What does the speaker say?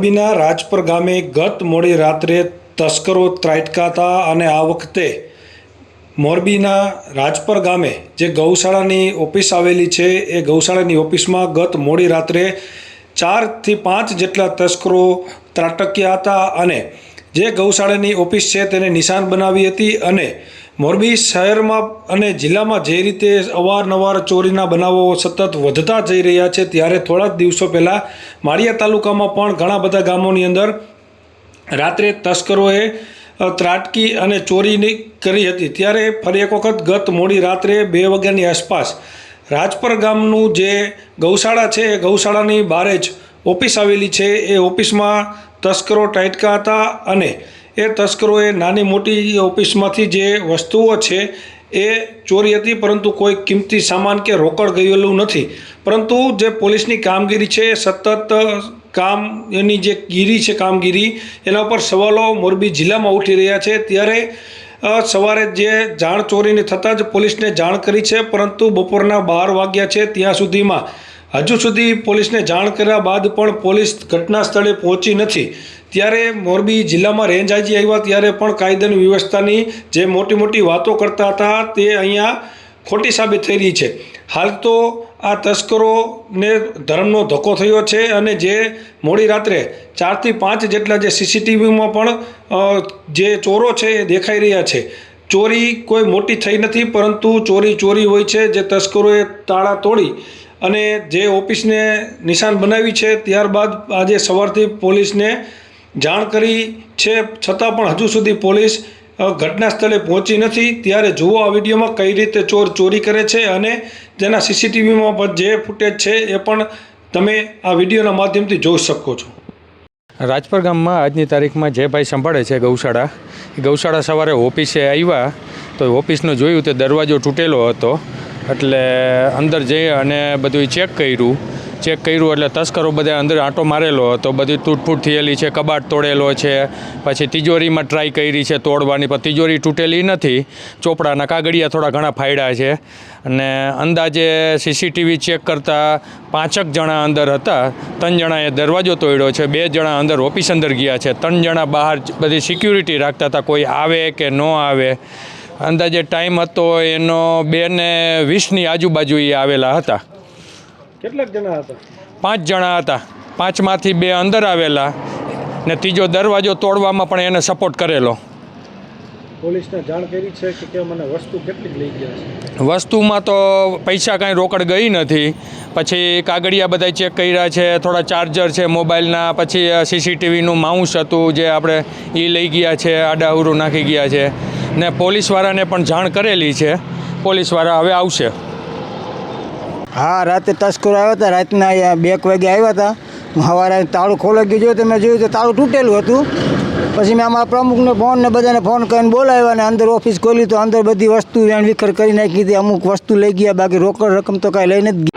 મોરબીના રાજપર ગામે ગત મોડી રાત્રે તસ્કરો ત્રાટકાતા અને આ વખતે મોરબીના રાજપર ગામે જે ગૌશાળાની ઓફિસ આવેલી છે, એ ગૌશાળાની ઓફિસમાં ગત મોડી રાત્રે ચારથી પાંચ જેટલા તસ્કરો ત્રાટક્યા હતા અને જે ગૌશાળાની ઓફિસ છે, તેને નિશાન બનાવી હતી અને મોરબી શહેરમાં અને જિલ્લામાં જે રીતે અવારનવાર ચોરીના બનાવો સતત વધતા જઈ રહ્યા છે, ત્યારે થોડા જ દિવસો પહેલાં માળિયા તાલુકામાં પણ ઘણા બધા ગામોની અંદર રાત્રે તસ્કરોએ ત્રાટકી અને ચોરીની કરી હતી. ત્યારે ફરી એક વખત ગત મોડી રાત્રે બે વાગ્યાની આસપાસ રાજપર ગામનું જે ગૌશાળા છે, એ ગૌશાળાની બારે જ ઓફિસ આવેલી છે. એ ઓફિસમાં તસ્કરો ટાઈટકા હતા અને એ તસ્કરોએ નાની મોટી ઓફિસમાંથી જે વસ્તુઓ છે એ ચોરી હતી, પરંતુ કોઈ કિંમતી સામાન કે રોકડ ગયેલું નથી. પરંતુ જે પોલીસની કામગીરી છે એ સતત કામ, એની જે ગીરી છે કામગીરી, એના ઉપર સવાલો મોરબી જિલ્લામાં ઉઠી રહ્યા છે. ત્યારે સવારે જે જાણ ચોરીની થતાં જ પોલીસને જાણ કરી છે, પરંતુ બપોરના બાર વાગ્યા છે, ત્યાં સુધીમાં હજુ સુધી પોલીસને જાણ કર્યા બાદ પણ પોલીસ ઘટના સ્થળે પહોંચી નથી. ત્યારે મોરબી જિલ્લામાં રેન્જ આજી આવ્યા ત્યારે પણ કાયદાની વ્યવસ્થાની જે મોટી મોટી વાતો કરતા હતા તે અહીંયા ખોટી સાબિત થઈ રહી છે. હાલ તો આ તસ્કરોને ધર્મનો ધક્કો થયો છે અને જે મોડી રાત્રે ચારથી પાંચ જેટલા જે સીસીટીવીમાં પણ જે ચોરો છે એ દેખાઈ રહ્યા છે. ચોરી કોઈ મોટી થઈ નથી, પરંતુ ચોરી ચોરી હોય છે જે તસ્કરોએ તાળા તોડી અને જે ઓફિસને નિશાન બનાવી છે, ત્યારબાદ આજે સવારથી પોલીસને જાણ કરી છે, છતાં પણ હજુ સુધી પોલીસ ઘટના સ્થળે પહોંચી નથી. ત્યારે જુઓ આ વિડીયોમાં કઈ રીતે ચોર ચોરી કરે છે અને તેના સીસીટીવીમાં પણ જે ફૂટેજ છે એ પણ તમે આ વિડીયોના માધ્યમથી જોઈ શકો છો. રાજપર ગામમાં આજની તારીખમાં જે ભાઈ સંભાળે છે ગૌશાળા ગૌશાળા સવારે ઓફિસે આવ્યા, તો ઓફિસનું જોયું તો દરવાજો તૂટેલો હતો. એટલે અંદર જઈ અને બધું ચેક કર્યું. ચેક કર્યું એટલે તસ્કરો બધા અંદર આંટો મારેલો હતો. બધી તૂટફૂટ થયેલી છે, કબાટ તોડેલો છે. પછી તિજોરીમાં ટ્રાય કરી છે તોડવાની, પણ તિજોરી તૂટેલી નથી. ચોપડાના કાગળિયા થોડા ઘણા ફાયડા છે. અને અંદાજે સીસીટીવી ચેક કરતાં પાંચક જણા અંદર હતા. ત્રણ જણાએ દરવાજો તોડ્યો છે. બે જણા અંદર ઓફિસ અંદર ગયા છે. ત્રણ જણા બહાર બધી સિક્યુરિટી રાખતા હતા. કોઈ આવે કે ન આવે. અંદાજે ટાઈમ હતો એનો બે ને વીસની આજુબાજુ એ આવેલા હતા. કેટલાક જણા હતા? પાંચ જણા હતા. પાંચમાંથી બે અંદર આવેલા ને ત્રીજો દરવાજો તોડવામાં પણ એને સપોર્ટ કરેલો. પોલીસને જાણ કરી છે કે મને વસ્તુ કેટલી લઈ ગયા છે? વસ્તુમાં તો પૈસા કાંઈ રોકડ ગઈ નથી. પછી કાગળિયા બધા ચેક કર્યા છે થોડા ચાર્જર છે મોબાઈલના પછી સીસીટીવીનું માઉસ હતું જે આપણે એ લઈ ગયા છે આડાહુરું નાખી ગયા છે. ને પોલીસવાળાને પણ જાણ કરેલી છે. પોલીસવાળા હવે આવશે. હા, રાતે તસ્કરો આવ્યા હતા. રાતના અહીંયા બે વાગે આવ્યા હતા. સવારે તાળું ખોલાઈ ગયું. જોયું તો મેં જોયું તો તાળું તૂટેલું હતું. પછી મેં અમારા પ્રમુખને ફોન ને બધાને ફોન કરીને બોલાવ્યા અને અંદર ઓફિસ ખોલી તો અંદર બધી વસ્તુ વેણ વિખર કરી નાખી હતી. અમુક વસ્તુ લઈ ગયા, બાકી રોકડ રકમ તો કાંઈ લઈને જ